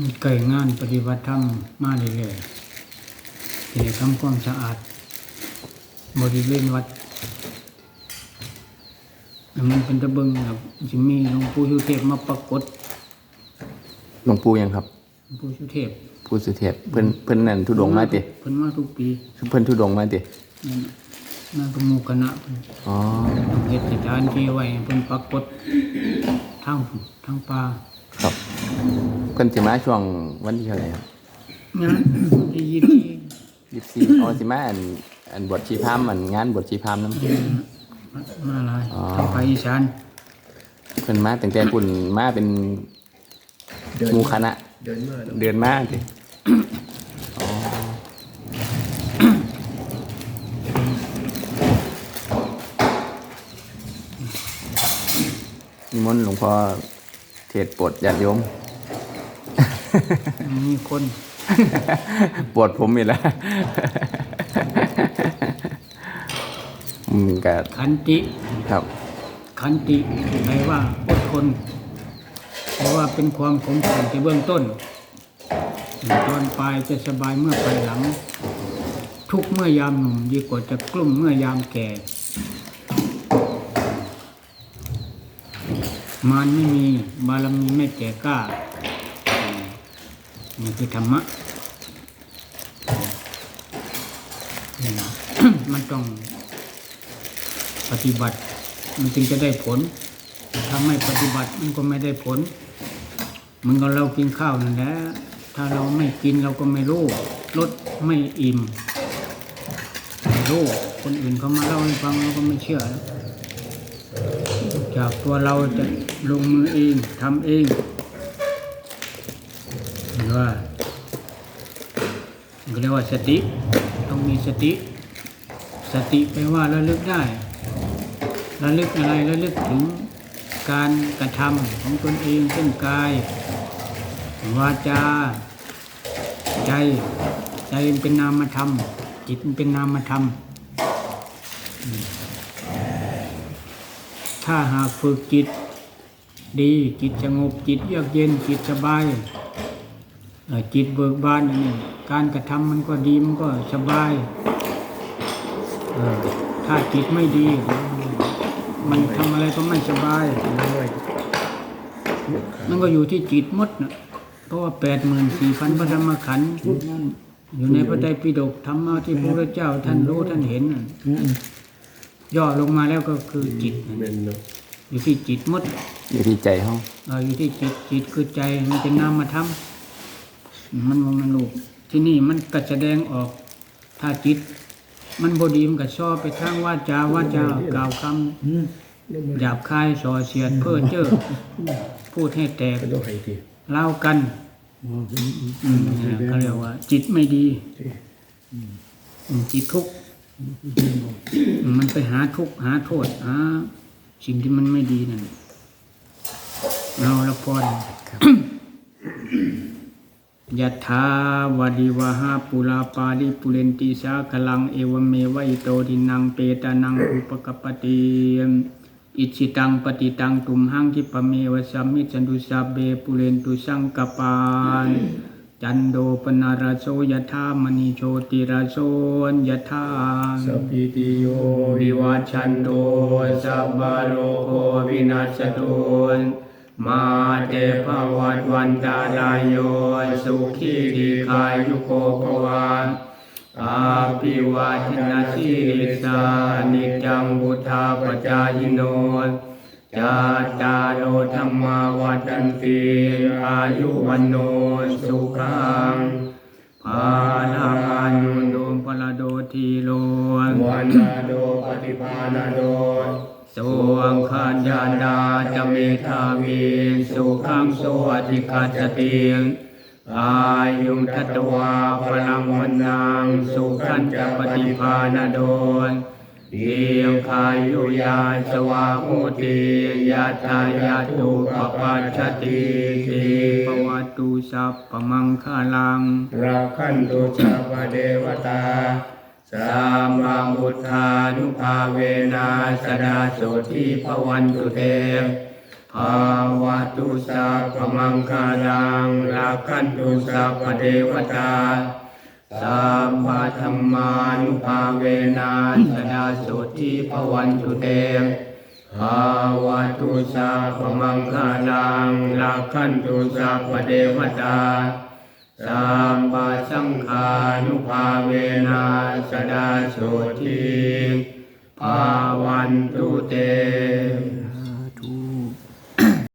มีไก่งานปฏิบัติธรรมมาเรื่อยๆที่ทำความสะอาด บริเวณวัดแล้วมันเป็นตะเบิงครับจะมีหลวงปู่ชุเทพมาปรากฏหลวงปู่ยังครับหลวงปู่ชุเทพปู่สุเทพเพิ่นเพิ่นนั่นทุดงค์มาติเพิ่นมาทุกปีเพิ่นทุดงค์มาตินั่นน่ะนั่นก็หมู่คณะเพิ่นอ๋อเฮ็ดสถานที่ไว้ให้เพิ่นปรากฏทั้งทั้งป่าครับเพิ่นสิมาช่วงวันที่เท่าไหร่ครับงานวันที่ยี่สิบยี่สิบสี่อ๋อสิมาอันอันบวชชีพรามอันงานบวชชีพรามนำมาหลายอ๋อทางภาคอีสานเพิ่นมาตั้งแต่ปุ่นมาเป็นหมู่คณะ เดินมาแล้วเดือนมาติอ๋อนิมนต์หลวงพ่อเทศน์โปรดญาติโยม มีคน ปวดผมอีกแล้วอืมก็ขันติครับ ขันติแปลว่าอดทนแปลว่าเป็นความขมขื่นที่เบื้องต้น ตอนปลายจะสบายเมื่อภายหลัง ทุกข์เมื่อยามหนุ่มดีกว่าจะกลุ่มเมื่อยามแก่ มารไม่มีบารมีไม่แก่กล้า นี่คือธรรมะนี่นะมันต้องปฏิบัติ มันจึงจะได้ผล ถ้าไม่ปฏิบัติมันก็ไม่ได้ผลเหมันก็เรากินข้าวนั่นแหละถ้าเราไม่กินเราก็ไม่รู้รสไม่อิ่มไม่รู้คนอื่นเขามาเล่าให้ฟังเราก็ไม่เชื่อแล้วจากตัวเราจะลงมือเองทำเอง เห็นว่าก็เรียกว่าสติ ต้องมีสติ สติแปลว่าระลึกได้ ระลึกอะไรระลึกถึงการกระทำของตนเองเช่นกาย วาจา ใจ ใจมันเป็นนามธรรม จิตมันเป็นนามธรรม ถ้าหากฝึกจิตดีจิตสงบจิตเยือกเย็นจิตสบาย จิตเบิกบานนี่การกระทำมันก็ดีมันก็สบายเออถ้าจิตไม่ดี มันทำอะไรก็ไม่สบาย มันก็อยู่ที่จิตหมดนะเพราะว่าแปดหมื่นสี่พันพระธรรมขันธ์อยู่ในพระไตรปิฎกธรรมะที่พระพุทธเจ้าท่านรู้ท่านเห็นน่ะย่อลงมาแล้วก็คือจิตน่ะเมนเนาะอยู่ที่จิตหมดอยู่ที่ใจเฮาเอออยู่ที่จิตจิตคือใจมันเป็นนามธรรม มันมองมันลูกที่นี่มันก็แสดงออกถ้าจิต มันบดีมันก็ชอบไปทางว่าจาว่าจากล่าวคำหยาบคายส่อเสียดเพ้อเจ้อพูดให้แตกเล่ากันอืมเขาเรียกว่า จิตไม่ดีจิตทุกข์มันไปหาทุกข์หาโทษหาสิ่งที่มันไม่ดีนั่นเราละพร ยะถาวดิวหาปุราปาริปุเรนติสาคลังเอวเมวะอิโตทินังเปตานังอุปกปติอิชิตังปฏิตังตุมหังคิปเมวสัมมิสันตุสัพเบปุเรนตุสังกปานจันโดปนาราโสยะธามณีโชติราโสยะธาสัพพิติโยวิวัชันโตสัพพะโลกโควินัสตุน มาเตภวัตวันตาลายโยสุขีดีคายุโกภวะอาภิวาทนาสีริสานิจังบุธาปจายโนจาตารโอธรรมาวัฏันติอายุวันโนสุขังภาลังอายุโดมปลาโดทีโลวันนาโดปฏิภาณโด สวงคานยานาจะเมธาวีสุขังสวัติคาจติงอายุงทัตวาพลังวันนางสุขันจะปฏิภาณโดนเดียวคายุยาสวาโหติยาทายาตุปปัชชติทีปวัตุสัพพมังคาลังราคันตุชาปเดวตา สามังบุทธานุภาเวนะสดาโสทิภวันตุเตภาวะตุสัพพมังคารังรักขันตุสัพพเทวตาสัพพะธรรมานุภาเวนะสดาสุทิภวันตุเตภาวะตุสัพพมังคารังรักขันตุสัพพเทวตา สัมปะสังคานุภาเวนาสดาสุทิภาวันตุเต